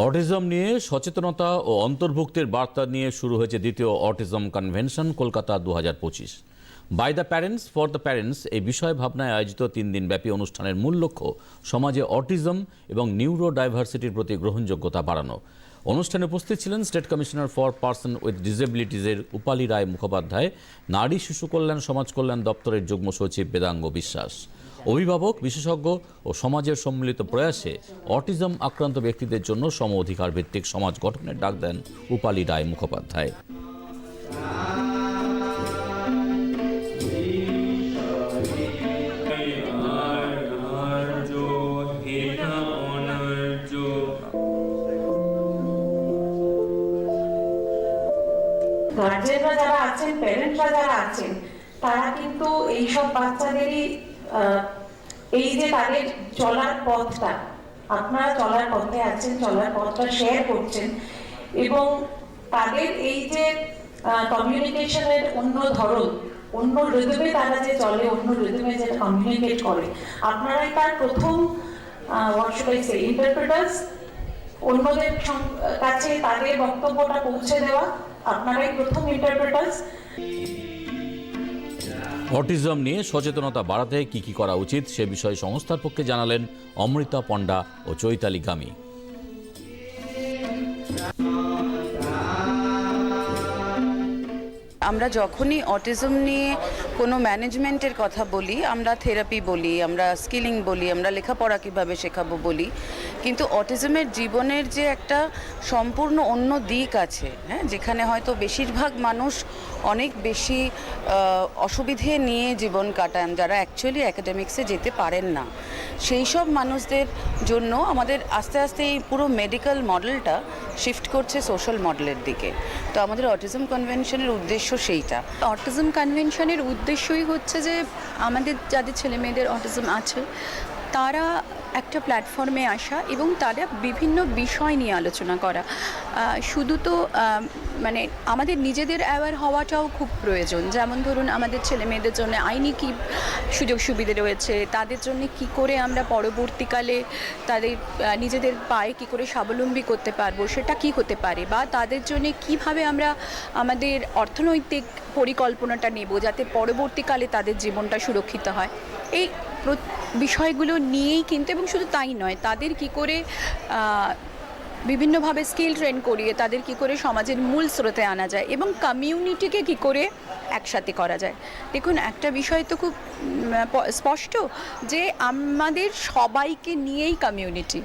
Autism নিয়ে সচেতনতা ও অন্তর্ভুক্তির বার্তা নিয়ে শুরু হয়েছে দ্বিতীয় অটিজম কনভেনশন, কলকাতা দু হাজার পঁচিশ। By the parents for the parents এই বিষয় ভাবনায় আয়োজিত তিন দিন ব্যাপী অনুষ্ঠানের মূল লক্ষ্য, সমাজে অটিজম এবং নিউরো ডাইভার্সিটির প্রতি গ্রহণযোগ্যতা বাড়ানো। অনুষ্ঠানে উপস্থিত ছিলেন state commissioner for person with ডিসেবিলিটিজের Upali Roy Mukhopadhyay, নারী শিশু কল্যাণ, সমাজ কল্যাণ দপ্তরের যুগ্ম সচিব বেদাঙ্গ বিশ্বাস। অভিভাবক, বিশেষজ্ঞ ও সমাজের সম্মিলিত প্রয়াসে অটিজম আক্রান্ত ব্যক্তিদের জন্য সম অধিকার ভিত্তিক সমাজ গঠনের ডাক দেন উপালি রায় মুখোপাধ্যায়। গার্জেনরা যারা আছেন প্যারেন্টরা যারা আছেন, তারা কিন্তু এইসব বাচ্চাদেরই এই যে তাদের চলার পথটা, আপনারা চলার পথে আছেন, চলার পথটা শেয়ার করছেন এবং তাদের এই যে কমিউনিকেশনের অন্য ধরন, অন্য রিদমে তারা যে চলে, অন্য রিদমে যেটা কমিউনিকেট করে। আপনারাই তার প্রথম সে ইন্টারপ্রেটার্স অন্যদের কাছে তাদের বক্তব্যটা পৌঁছে দেওয়া, আপনারাই প্রথম ইন্টারপ্রেটার্স অটিজম নিয়ে সচেতনতা বাড়াতে কি কি করা উচিত সে বিষয়ে সংস্থার পক্ষে জানালেন অমৃতা পণ্ডা ও চৈতালি গামী আমরা যখনই অটিজম নিয়ে কোনো ম্যানেজমেন্টের কথা বলি, আমরা থেরাপি বলি, আমরা স্কিলিং বলি, আমরা লেখাপড়া কীভাবে শেখাবো বলি, কিন্তু অটিজমের জীবনের যে একটা সম্পূর্ণ অন্য দিক আছে হ্যাঁ যেখানে হয়তো বেশিরভাগ মানুষ অনেক বেশি অসুবিধে নিয়ে জীবন কাটান যারা অ্যাকচুয়ালি অ্যাকাডেমিক্সে যেতে পারেন না। সেই সব মানুষদের জন্য আমাদের আস্তে আস্তে এই পুরো মেডিকেল মডেলটা শিফট করছে সোশ্যাল মডেলের দিকে। তো আমাদের অটিজম কনভেনশনের উদ্দেশ্য সেইটা। অটিজম কনভেনশনের উদ্দেশ্যই হচ্ছে যে আমাদের যাদের ছেলে মেয়েদের অটিজম আছে তারা একটা প্ল্যাটফর্মে আসা এবং তারা বিভিন্ন বিষয় নিয়ে আলোচনা করা। শুধু তো মানে আমাদের নিজেদের অ্যাওয়ার হওয়াটাও খুব প্রয়োজন। যেমন ধরুন, আমাদের ছেলে মেয়েদের জন্য আইনি কী সুযোগ সুবিধে রয়েছে? তাদের জন্য কি করে আমরা পরবর্তীকালে তাদের নিজেদের পায়ে কি করে স্বাবলম্বী করতে পারব? সেটা কি হতে পারে? বা তাদের জন্য কীভাবে আমরা আমাদের অর্থনৈতিক পরিকল্পনাটা নেব যাতে পরবর্তীকালে তাদের জীবনটা সুরক্ষিত হয়? এই বিষয়গুলো নিয়েই কিন্তু, এবং শুধু তাই নয়, তাদের কি করে বিভিন্নভাবে স্কিল ট্রেন করিয়ে তাদের কি করে সমাজের মূল স্রোতে আনা যায় এবং কমিউনিটিকে কি করে একসাথে করা যায়। দেখুন, একটা বিষয় তো খুব স্পষ্ট যে আমাদের সবাইকে নিয়েই কমিউনিটি।